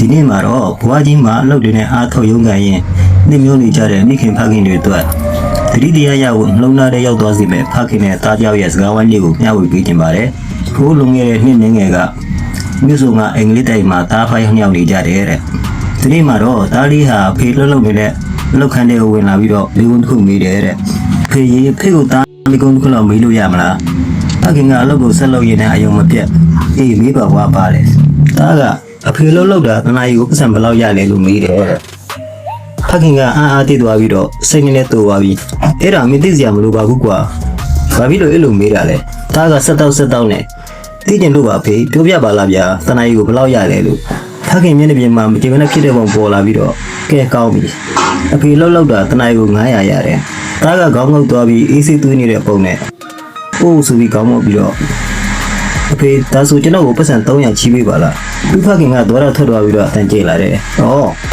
ဒီနေ့မှာတော့ဘွားကြီးမှာအလုပ်တွေနဲ့အားထုတ်ရုံးကန်ရင်နှိမ့်မျိုးနေကြတဲ့မိခင်ဖခင်တွေအတွက်တတိတရားရဖို့နှလုံးသားထဲရောက်သွားစေမဲ့ဖခင်နဲ့တားကြောက်ရဲ့စကားဝိုင်းလေးကိုမျှဝေပေးခြင်းပါတယ်။ခိုးလုံခဲ့တဲ့နှစ်နှင်းငယ်ကမြို့စုံကအင်္ဂလိပ်တိုင်မှာတားဖိုင်နှစ်ယောက်နေကြတယ်တဲ့။ဒီနေ့မှာတော့တားလေးဟာဖေလှုပ်လှုပ်နေတဲ့အလုပ်ခန်းထဲကိုဝင်လာပြီးတော့မိကုန်းတစ်ခုမေးတယ်တဲ့။ဖေရေဖေကိုတားမိကုန်းတစ်ခုလောက်မေးလို့ရမလား။ဖခင်ကအလုပ်ကိုဆက်လုပ်ရင်းနဲ့အယုံမပြတ်အေးမေးပါဘွားပါတယ်။တားက အဖေလှုပ်လှုပ်တာတနားကြီးကိုပတ်စံဘယ်လောက်ရလဲလို့မေးတယ်တဲ့။ဖခင်ကအန်းအားတည်သွားပြီးတော့စိတ်နဲ့နဲ့တူသွားပြီးအဲ့ဒါမင်းသိစရာမလိုပါဘူးကွာဘာဖြစ်လို့အဲ့လိုမေးတာလဲတားကဆက်တော့ဆက်တော့နဲ့သိကျင်လို့ပါဖေးပြောပြပါလားဗျာတနာကြီးကိုဘယ်လောက်ရလဲလို့ဖခင်မျက်နှာပြင်မှာမကြည့်မနဲ့ဖြစ်တဲ့ပုံပေါ်လာပြီးတော့ကဲကောင်းပြီအဖေလှုပ်လှုပ်တာတနာကြီးကို900ရတယ်တားကခေါင်းငုပ်သွားပြီးအေးဆေးသွေးနေတဲ့ပုံနဲ့အိုးဆိုပြီးခေါင်းငုပ်ပြီးတော့အ ဖေဒါဆိုကျွန်တော်ကိုပတ်စံ300ချီးပေးပါလားသူဖခင်ကတော့ရထွက်သွားပြီးတော့အတန်ကျေလာတယ်။ဩ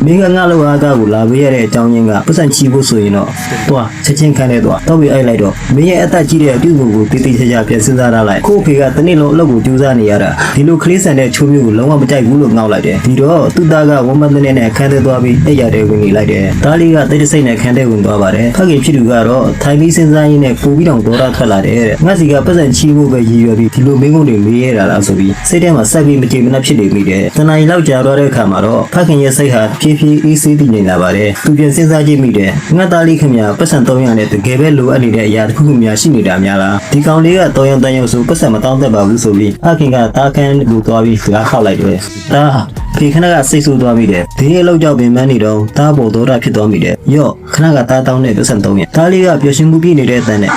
မိကငါလောက်အားကားကိုလာပေးရတဲ့အကြောင်းရင်းကပတ်စံချီးဖို့ဆိုရင်တော့တွားချက်ချင်းခံနေတော့တော့ပြီးအိုက်လိုက်တော့မင်းရဲ့အသက်ကြီးတဲ့အပြုကိုကိုတိတိကျကျပြန်စဉ်းစားရလိုက်ကို့အဖေကတနေ့လုံးအလုပ်ကိုကြိုးစားနေရတာဒီလိုကလေးဆန်တဲ့ချိုးမျိုးကိုလုံးဝမကြိုက်ဘူးလို့ငေါက်လိုက်တယ်ဒီတော့သူ့သားကဝမ်းမန်းတဲ့နဲ့ခန်းထဲသွားပြီးအိပ်ရတဲ့ဝင်နေလိုက်တယ်ဒါလေးကတိတ်တဆိတ်နဲ့ခန်းထဲဝင်သွားပါတယ်ဖခင်ဖြစ်သူကတော့ထိုင်ပြီးစဉ်းစားရင်းနဲ့ပူပြီးတော့ဒေါသထွက်လာတယ်တဲ့ငါစီကပတ်စံချီးဖို့ပဲရည်ရွယ်ပြီးဒီလိုမင်းကုန်းတွေမေးရတာလားဆိုပြီးစိတ်ထဲမှာဆက်ပြီးမကြေမနက်ဖြစ်နေမိတယ်တနင်္လာလောက်ကြာတော့တဲ့အခါမှာတော့ဖခင်ရဲ့စိတ်ဟာဖြည်းဖြည်းအေးဆေးတည်နေလာပါတယ်သူပြန်စဉ်းစားကြည့်မိတယ်ငါသားလေးခင်ဗျာပတ်စံ300နဲ့တကယ်ပဲလိုအပ်နေတဲ့အရာတစ်ခုခုများရှိနေတာများလားဒီကောင်လေးက300တန်ရုပ်ဆိုပတ်စံမတောင်းတတ်ပါဘူးဆိုပြီးဖခင်ကတားခန်းကိုသွားပြီးစကားခောက်လိုက်တယ်တားဖေခဏကစိတ်ဆိုးသွားမိတယ်ဒီနေ့လောက်ကြောက်ပင်မန်းနေတော့တားပေါ်တော့တာဖြစ်သွားမိတယ်ယော့ခဏကတားတောင်းတဲ့ပတ်စံ300တားလေးကပျော်ရွှင်မှုပြည့်နေတဲ့အတန်းနဲ့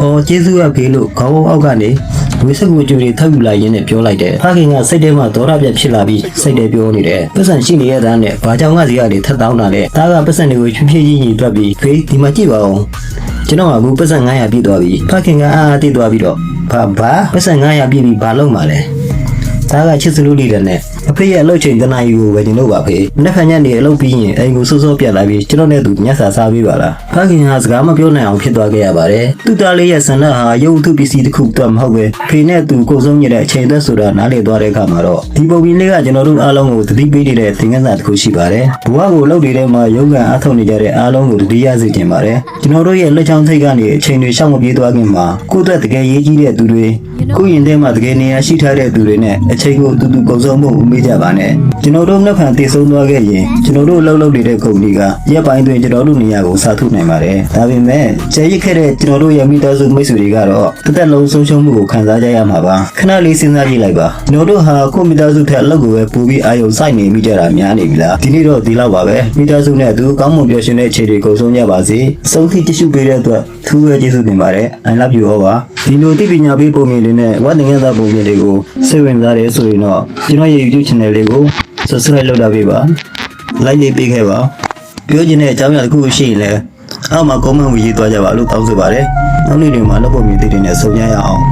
အော်ကျေးဇူးကဖေးလို့ခေါင်းအောက်ကနေ ဝိစက်ကိုကြိုတွေထောက်ယူလိုက်ရင်းနဲ့ပြောလိုက်တယ်။ဖခင်ကစိတ်ထဲမှာဒေါသပြတ်ဖြစ်လာပြီးစိတ်ထဲပြောနေတယ်။ပတ်စံရှိနေရတဲ့နဲ့ဘာကြောင့်ငါစီကနေထပ်တောင်းတာလဲ။ဒါကပတ်စံတွေကိုဖြည်းဖြည်းချင်းညီတွက်ပြီးဖေးဒီမှာကြည့်ပါဦး။ကျွန်တော်ကအခုပတ်စံ900ပြည့်သွားပြီ။ဖခင်ကအာအာတိတ်သွားပြီးတော့ဘာဘာပတ်စံ900ပြည့်ပြီးဘာလုပ်မှာလဲ။ဒါကချစ်စလူးလေးတဲ့နဲ့ အဖေရဲ့အလုပ်ချိန်တနာယူကိုပဲကျွန်တော်ပါဖေး။နှစ်ဖက်ညက်နေအလုပ်ပြီးရင်အိမ်ကိုစိုးစိုးပြတ်လာပြီးကျွန်တော်နဲ့သူညက်စာစားပြီးပါလား။ဖခင်ကစကားမပြောနိုင်အောင်ဖြစ်သွားခဲ့ရပါတယ်။သူ့သားလေးရဲ့ဆန္ဒဟာရုပ်ထုပစ္စည်းတစ်ခုတော့မဟုတ်ပဲဖေနဲ့သူကိုယ်ဆုံးရတဲ့အချိန်သက်ဆိုတာနားလည်သွားတဲ့အခါမှာတော့ဒီပုံပြင်လေးကကျွန်တော်တို့အားလုံးကိုသတိပေးနေတဲ့သင်ခန်းစာတစ်ခုရှိပါတယ်။ဘဝကိုလုပ်နေတဲ့မှာရုပ်ကံအထောက်နေကြတဲ့အားလုံးကိုသတိရစေချင်ပါတယ်။ကျွန်တော်တို့ရဲ့လက်ချောင်းထိတ်ကနေအချိန်တွေရှောင်မပြေးသွားခင်မှာကိုယ့်အတွက်တကယ်ရေးကြီးတဲ့သူတွေကိုယ့်ရင်ထဲမှာတကယ်နေရာရှိထားတဲ့သူတွေနဲ့အချိန်ကိုအတူတူကုန်ဆုံးဖို့မေးကြပါနဲ့ကျွန်တော်တို့နှစ်ဖန်တည်ဆုံးသွားခဲ့ရင်ကျွန်တော်တို့လှုပ်လှုပ်နေတဲ့ကုမ္ပဏီကရက်ပိုင်းတွင်ကျွန်တော်တို့နေရာကိုစာထုတ်နိုင်ပါတယ်ဒါပေမဲ့ကျဲရစ်ခဲ့တဲ့ကျွန်တော်တို့ရဲ့မိသားစုမိတ်ဆွေတွေကတော့တစ်သက်လုံးဆုံးရှုံးမှုကိုခံစားကြရမှာပါခဏလေးစဉ်းစားကြည့်လိုက်ပါကျွန်တော်တို့ဟာကိုယ့်မိသားစုထက်အလုပ်ကိုပဲပိုပြီးအာရုံစိုက်နေမိကြတာများနေပြီလားဒီနေ့တော့ဒီလောက်ပါပဲမိသားစုနဲ့အတူကောင်းမွန်ပျော်ရွှင်တဲ့အခြေတွေကုန်ဆုံးကြပါစေဆုံးဖြတ်တ िश ပေးတဲ့အတွက် ထူးပဲကျေးဇူးတင်ပါတယ် I love you all ပါဒီလိုတိပညာပေးပုံမြင်တွေနဲ့ဝတ်ငင်းသားပုံမြင်တွေကိုစိတ်ဝင်စားတယ်ဆိုရင်တော့ကျွန်တော်ရဲ့ YouTube channel လေးကို subscribe လုပ်တာပေးပါ like လေးပေးခဲ့ပါပြောချင်တဲ့အကြောင်းအရာတစ်ခုရှိရင်လည်းအောက်မှာ comment ဝင်ရေးသွားကြပါလို့တောင်းဆိုပါတယ်နောက်နေ့တွေမှာလုပ်ဖို့မြင်သေးတယ်နဲ့ဆုံရရအောင်